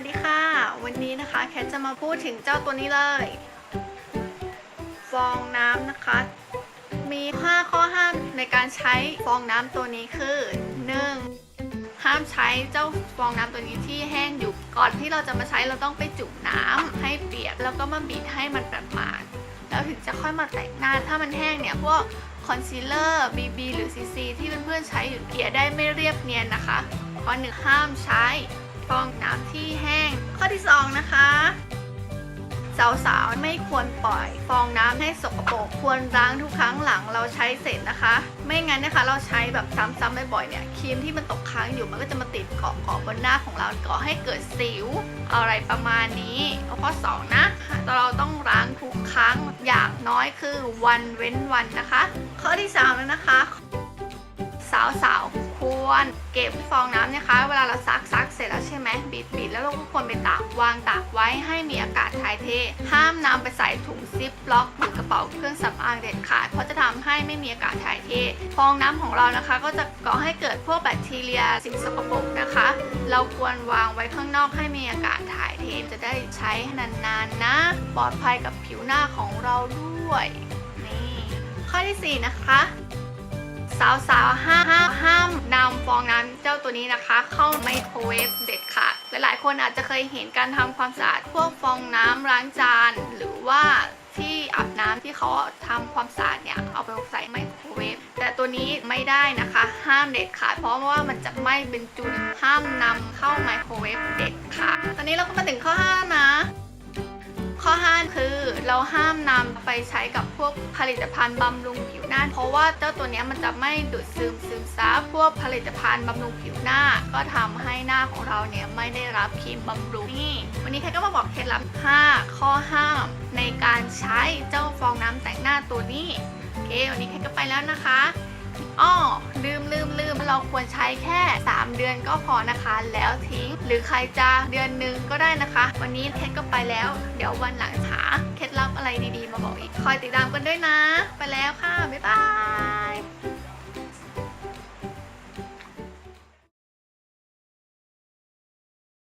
วัสดีค่ะ วันนี้นะคะแคทจะมาพูดถึงเจ้าตัวนี้เลย ฟองน้ำนะคะ มี 5 ข้อห้ามในการใช้ฟองน้ำตัวนี้คือ 1. ห้ามใช้เจ้าฟองน้ำตัวนี้ที่แห้งอยู่ ก่อนที่เราจะมาใช้เราต้องไปจุ่มน้ำให้เปียก แล้วก็มาบีบให้มันประมาณแล้วถึงจะค่อยมาแต่งหน้า ถ้ามันแห้งเนี่ยพวกคอนซีลเลอร์ BB หรือ CC ที่เพื่อนๆใช้อยู่เกลี่ยได้ไม่เรียบเนียนนะคะข้อหนึ่งห้ามใช้ ฟองน้ำที่แห้ง ข้อที่สองนะคะ สาวๆ ไม่ควรปล่อย ฟองน้ำให้สกปรกควรล้างทุกครั้งหลังเราใช้เสร็จนะคะ ไม่งั้นนะคะเราใช้แบบซ้ำๆบ่อยๆเนี่ยครีมที่มันตกค้างอยู่มันก็จะมาติดเกาะเกาะบนหน้าของเราก่อให้เกิดสิวอะไรประมาณนี้ ข้อสองนะเราต้องล้างทุกครั้งอย่างน้อยคือวันเว้นวันนะคะ ข้อที่สามแล้วนะคะ สาวๆ ควรเก็บฟองน้ำนะคะ เวลาเราซักซักเสร็จแล้วใช่ไหมบิดบิดแล้วเราก็ควรไปตากวางตากไว้ให้มีอากาศถ่ายเท ห้ามนำไปใส่ถุงซิปล็อกหรือกระเป๋าเครื่องสำอางเด็ดขาดเพราะจะทำให้ไม่มีอากาศถ่ายเท ฟองน้ำของเรานะคะ ก็จะก่อให้เกิดพวกแบคทีเรียสิ่งสกปรกนะคะ เราควรวางไว้ข้างนอกให้มีอากาศถ่ายเทจะได้ใช้นานๆนะ ปลอดภัยกับผิวหน้าของเราด้วยนี่ข้อที่สี่นะคะ สาวๆห้า ฟองน้ำเจ้าตัวนี้นะคะ เข้าไมโครเวฟเด็ดขาดหลายๆ คนอาจจะเคยเห็นการทำความสะอาดพวกฟองน้ำล้างจาน หรือว่าที่อาบน้ำที่เขาทำความสะอาดเนี่ย เอาไปใส่ไมโครเวฟแต่ตัวนี้ไม่ได้นะคะ ห้ามเด็ดขาด เพราะว่ามันจะไหม้เป็นจุนห้ามนำเข้าไมโครเวฟเด็ดขาดตอนนี้เราก็มาถึงข้อ 5 นะ ข้อ 5 คือเราห้ามนำไปใช้กับพวกผลิตภัณฑ์บำรุงผิว หน้า เพราะว่าเจ้าตัวนี้มันจะไม่ดูดซึมซึมซับพวกผลิตภัณฑ์บำรุงผิวหน้า ก็ทำให้หน้าของเราเนี่ยไม่ได้รับครีมบำรุงนี่วันนี้แค่ก็มาบอกเคล็ดลับ 5 ข้อห้าม ในการใช้เจ้าฟองน้ำแต่งหน้าตัวนี้โอเควันนี้แค่ก็ไปแล้วนะคะ อ้อลืมลืมลืมเราควรใช้แค่ 3 เดือนก็พอนะคะ แล้วทิ้ง หรือใครจะเดือนหนึ่งก็ได้นะคะ วันนี้เคทก็ไปแล้ว เดี๋ยววันหลังหาเคล็ดลับอะไรดีๆ มาบอกอีก คอยติดตามกันด้วยนะ ไปแล้วค่ะ บ๊ายบาย